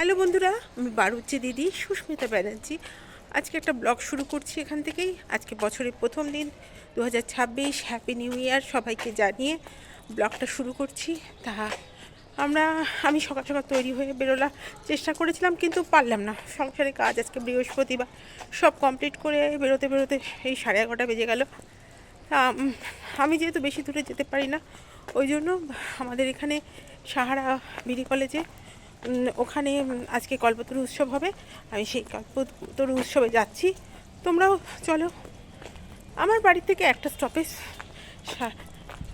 Hello বন্ধুরা, আমি বারুচ্চি দিদি, সুস্মিতা ব্যানার্জি। আজকে একটা ব্লগ শুরু করছি এখান থেকেই। আজকে বছরের প্রথম দিন দু হাজার ছাব্বিশ হ্যাপি নিউ ইয়ার সবাইকে জানিয়ে ব্লগটা শুরু করছি। তা আমরা, আমি সকাল সকাল তৈরি হয়ে বেরোলাম চেষ্টা করেছিলাম, কিন্তু পারলাম না। সংসারে কাজ আজকে বৃহস্পতিবার, সব কমপ্লিট করে বেরোতে বেরোতে এই সাড়ে এগারোটা বেজে গেল। আমি যেহেতু বেশি দূরে যেতে পারি না, ওই জন্য আমাদের এখানে সাহারা বিডি কলেজে ওখানে আজকে কল্পতরু উৎসব হবে। আমি সেই কল্পতরু উৎসবে যাচ্ছি। তোমরাও চলো। আমার বাড়ি থেকে একটা স্টপেজ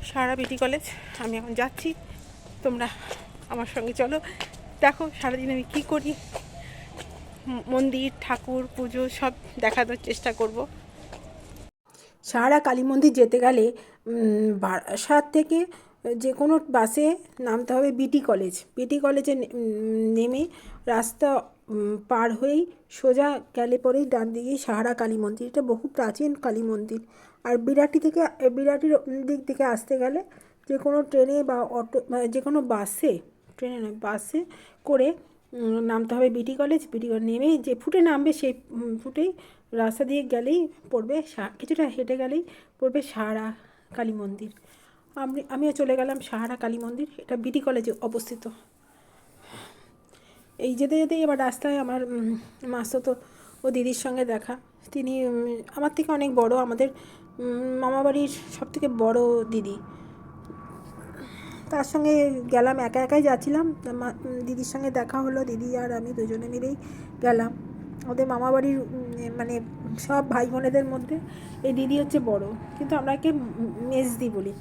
সাহারা বিডি কলেজ। আমি এখন যাচ্ছি। তোমরা আমার সঙ্গে চলো। দেখো, সারাদিন আমি কী করি? মন্দির, ঠাকুর, পুজো সব দেখানোর চেষ্টা করব। সারা কালী মন্দির যেতে গেলে বারাসাত থেকে যে কোনো বাসে নামতে হবে বিটি কলেজ। বিটি কলেজে নেমে রাস্তা পার হয়েই সোজা গেলে পরেই ডান দিকেই সাহারা কালী মন্দির। এটা বহু প্রাচীন কালী মন্দির। আর বিরাটি থেকে, বিরাটির দিক থেকে আসতে গেলে যে কোনো ট্রেনে বা অটো যে কোনো বাসে, ট্রেনে নয়, বাসে করে নামতে হবে বিটি কলেজ। বিটি কলেজ নেমেই যে ফুটে নামবে সেই ফুটেই রাস্তা দিয়ে গেলেই পড়বে কিছুটা হেঁটে গেলেই পড়বে সাহারা কালী মন্দির। আমি, আমিও চলে গেলাম সাহারা কালী মন্দির, এটা বিটি কলেজে অবস্থিত। এই যেতে যেতেই এবার রাস্তায় আমার মাসতো ও দিদির সঙ্গে দেখা। তিনি আমার থেকে অনেক বড়, আমাদের মামাবাড়ির সব থেকে বড় দিদি। তার সঙ্গে গেলাম, একা একাই যাচ্ছিলাম। দিদির সঙ্গে দেখা হলো, দিদি আর আমি দুজনে মিলেই গেলাম। ওদের মামাবাড়ির মানে সব ভাই বোনেদের মধ্যে এই দিদি হচ্ছে বড়। কিন্তু আমরা একে মেজদি বলি।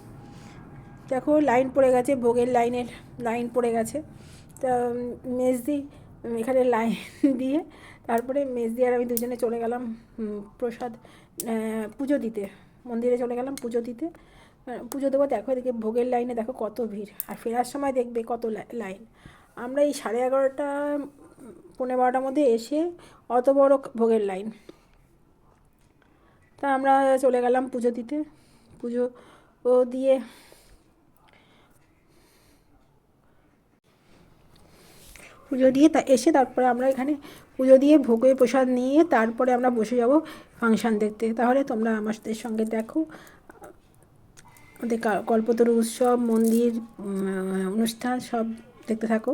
দেখো লাইন পড়ে গেছে ভোগের লাইনের লাইন পড়ে গেছে। তা মেজদি এখানে লাইন দিয়ে তারপরে মেজদি আর আমি দুজনে চলে গেলাম প্রসাদ পুজো দিতে। মন্দিরে চলে গেলাম পুজো দিতে। পুজো দেবো দেখো এদিকে ভোগের লাইনে দেখো কত ভিড়। আর ফেরার সময় দেখবে কত লাইন আমরা এই সাড়ে এগারোটা উম, পৌনে বারোটার মধ্যে এসে অত বড় ভোগের লাইন তা আমরা চলে গেলাম পুজো দিতে। পুজো দিয়ে পুজো দিয়ে তা এসে তারপরে আমরা এখানে পুজো দিয়ে ভোগে প্রসাদ নিয়ে তারপরে আমরা বসে যাব ফাংশান দেখতে। তাহলে তোমরা আমাদের সঙ্গে দেখো, আমাদের কল্পতরু উৎসব, মন্দির অনুষ্ঠান সব দেখতে থাকো।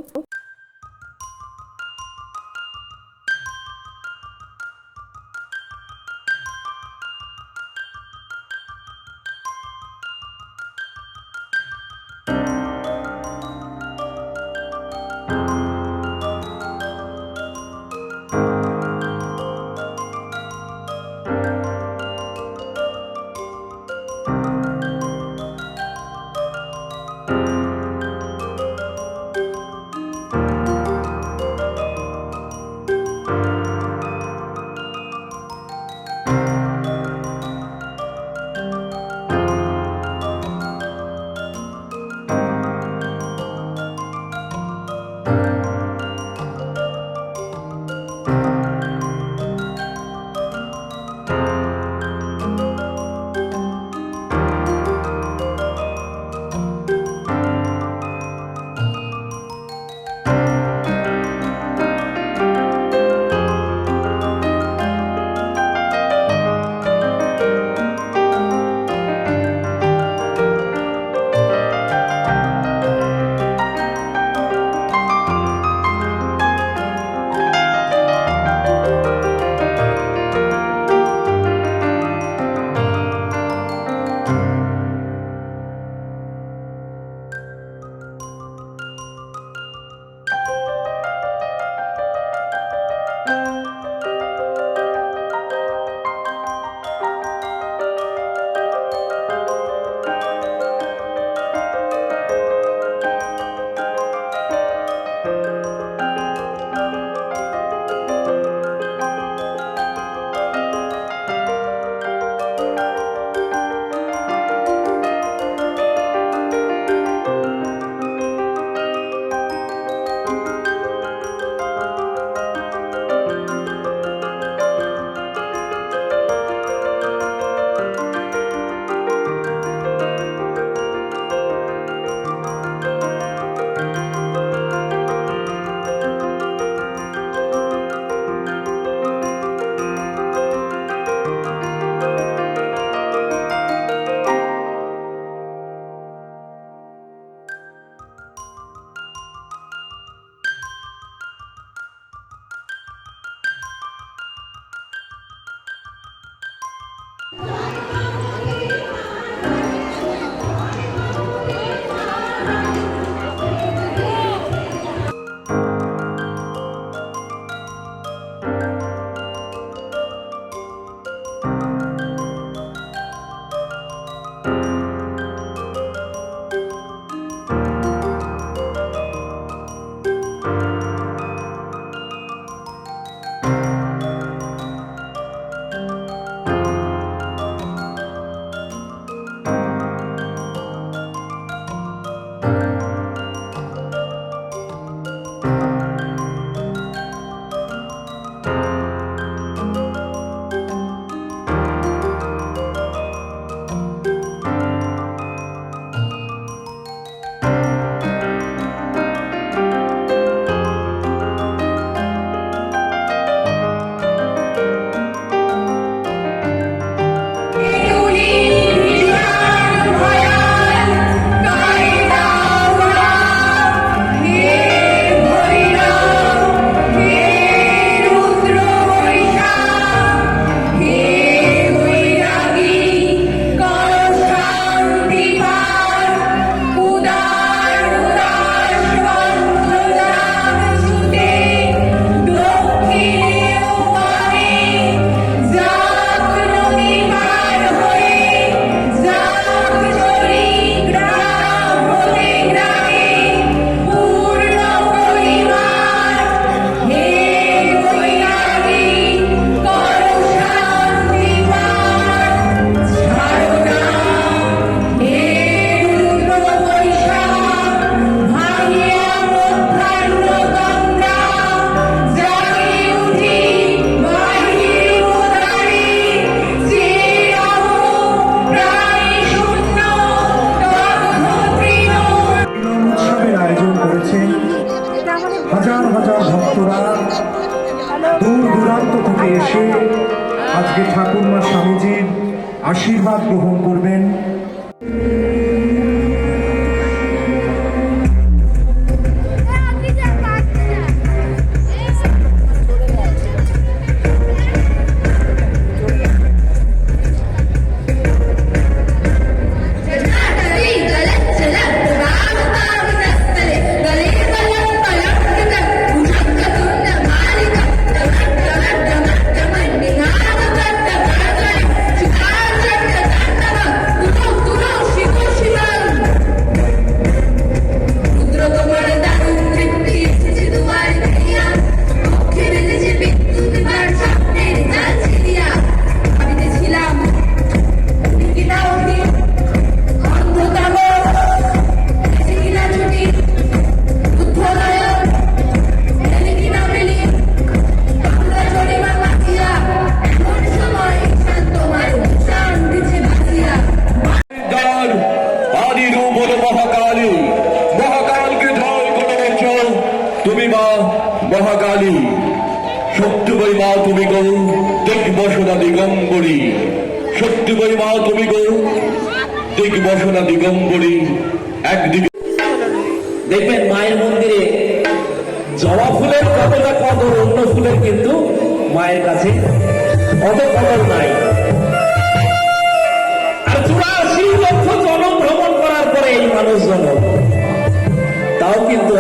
এসে আজকে ঠাকুরমা স্বামীজির আশীর্বাদ গ্রহণ করবেন। তুমি মা মহাকালী সত্যবই মা তুমি গো, দিগ্বসনা দিগম্বরী। সত্যবই মা তুমি গো, দিগ্বসনা দিগম্বরী। একদিকে দেখবেন মায়ের মন্দিরে জবা ফুলের কতটা কদর, অন্য ফুলের কিন্তু মায়ের কাছে অত কদর নাই। আর চুরাশি লক্ষ জনম ভ্রমণ করার পরে এই মানুষ জনম। তাও কিন্তু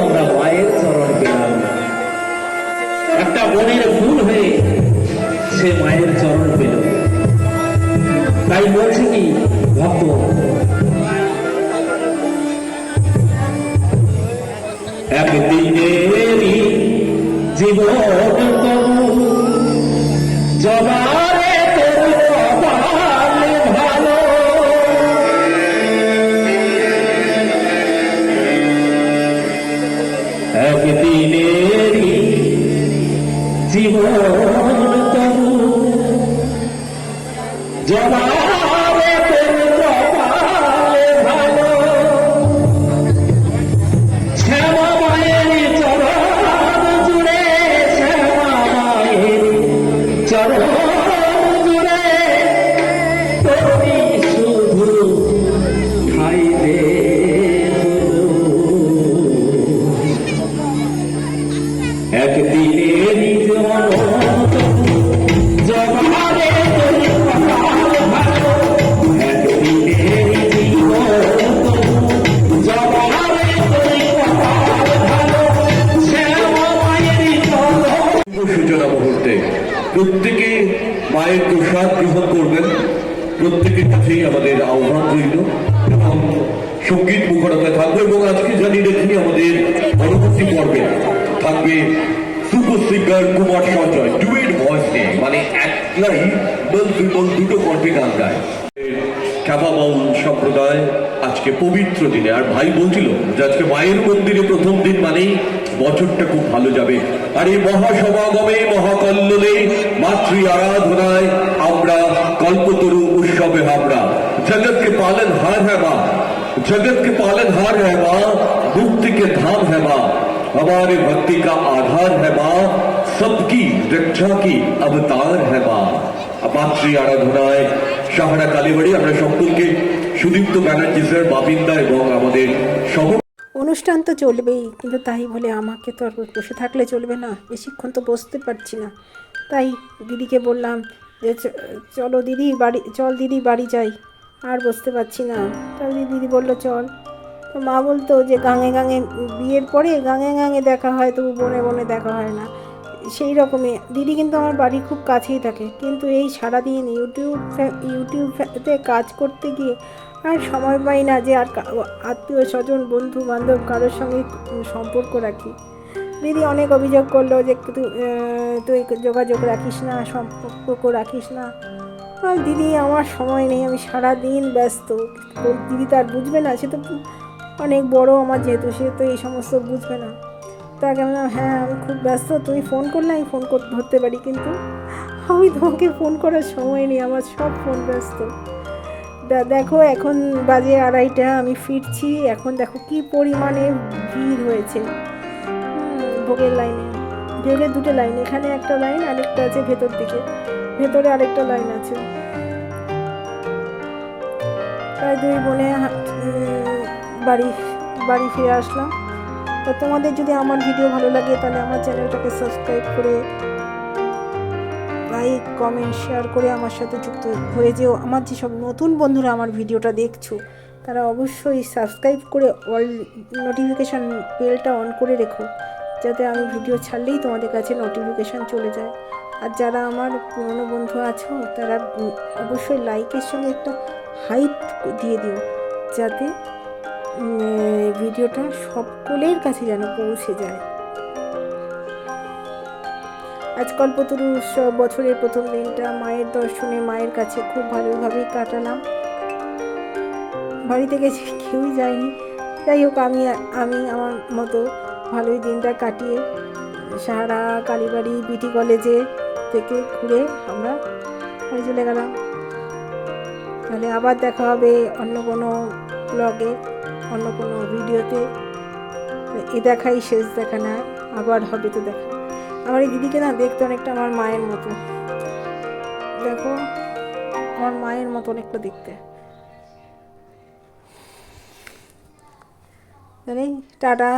কি? ভক্ত। একদিনেরই প্রত্যেকে মায়ের প্রসাদ গ্রহণ করবেন। প্রত্যেকের কাছেই আমাদের আহ্বান রইল এবং সংগীত মুখরতা থাকবে এবং আজকে জানি রেখে আমাদের পরবর্তী পর্বে থাকবে super singer Kumar Sanjay, duet voice মানে একলাই বল দুটো কণ্ঠে গান গায়। খ্যাপা বাউল সম্প্রদায় আজকে পবিত্র দিনে আর ভাই বলছিল যে আজকে মায়ের মন্দিরে প্রথম দিন মানেই বছরটা খুব ভালো যাবে আর এই মহাসমাগমে মহাকল্লোলে মাতৃ আরাধনায় আমরা কল্পতরু উৎসবে আমরা जगत के पालन हार है माँ जगत के पालन हार है माँ मुक्ति के धाम है माँ हमारे भक्ति का आधार है माँ सबकी रक्षा की अवतार है माँ মাতৃ আরাধনায় সাহারা কালীবাড়ি আমরা সকলকে সুদীপ্ত ব্যানার্জি স্যার বাপিন্দা এবং আমাদের সহ অনুষ্ঠান তো চলবেই, কিন্তু তাই বলে আমাকে তো আর বসে থাকলে চলবে না। বেশিক্ষণ তো বসতে পারছি না। তাই দিদিকে বললাম যে চলো দিদি বাড়ি, চল দিদি বাড়ি যাই। আর বসতে পারছি না। তাই দিদি বলল, চল। তো মা বলতো যে, গাঙে গাঙে বিয়ের পরে গাঙে গাঙে দেখা হয়, তবু বনে বনে দেখা হয় না। সেই রকমই। দিদি কিন্তু আমার বাড়ি খুব কাছেই থাকে। কিন্তু এই সারাদিন ইউটিউব ইউটিউবতে কাজ করতে গিয়ে আর সময় পাই না যে আর আত্মীয় স্বজন, বন্ধু বান্ধব কারোর সঙ্গে সম্পর্ক রাখি। দিদি অনেক অভিযোগ করল যে তুই তুই যোগাযোগ রাখিস না, সম্পর্ক রাখিস না। আর দিদি আমার সময় নেই, আমি সারা দিন ব্যস্ত। দিদি তার বুঝবে না, সে তো অনেক বড় আমার যেহেতু, সে তো এই সমস্ত বুঝবে না। তাকে বললাম হ্যাঁ আমি খুব ব্যস্ত, তুমি ফোন করলে, আমি ফোন ধরতে পারি, কিন্তু আমি তোমাকে ফোন করার সময় নেই, আমার সব ফোন ব্যস্ত। দেখো, এখন বাজে আড়াইটা, আমি ফিরছি, এখন দেখো কি পরিমাণে ভিড় হয়েছে। ভোগের লাইনে ভেবে দুটো লাইন এখানে একটা লাইন আরেকটা আছে ভেতর দিকে, ভেতরে আরেকটা লাইন আছে। প্রায় দুই বোনে বাড়ি বাড়ি ফিরে আসলাম। তো তোমাদের যদি আমার ভিডিও ভালো লাগে, তাহলে আমার চ্যানেলটাকে সাবস্ক্রাইব করে লাইক কমেন্ট শেয়ার করে আমার সাথে যুক্ত হয়ে যেও। আমার যেসব নতুন বন্ধুরা আমার ভিডিওটা দেখছ, তারা অবশ্যই সাবস্ক্রাইব করে অল নোটিফিকেশান বেলটা অন করে রেখো, যাতে আমি ভিডিও ছাড়লেই তোমাদের কাছে নোটিফিকেশান চলে যায়। আর যারা আমার পুরনো বন্ধু আছো, তারা অবশ্যই লাইকের সঙ্গে একটা হাইপ দিয়ে দিও, যাতে ভিডিওটা সকলের কাছে যেন পৌঁছে যায়। আজ কল্পতরু উৎসব বছরের প্রথম দিনটা, মায়ের দর্শনে মায়ের কাছে খুব ভালোভাবেই কাটালাম। বাড়ি থেকে যে কেউই যায়নি। যাই হোক, আমি আমি আমার মতো ভালোই দিনটা কাটিয়ে সারা কালীবাড়ি, বিটি কলেজে থেকে ঘুরে আমরা বাড়ি চলে গেলাম। তাহলে আবার দেখা হবে অন্য কোনো ব্লগে অন্য কোনো ভিডিওতে। এ দেখাই, শেষ দেখা না, আবার হবে তো দেখা। আমার এই দিদিকে না দেখতে অনেকটা আমার মায়ের মতো। দেখো, আমার মায়ের মতো অনেকটা দেখতে। জানি টাটা।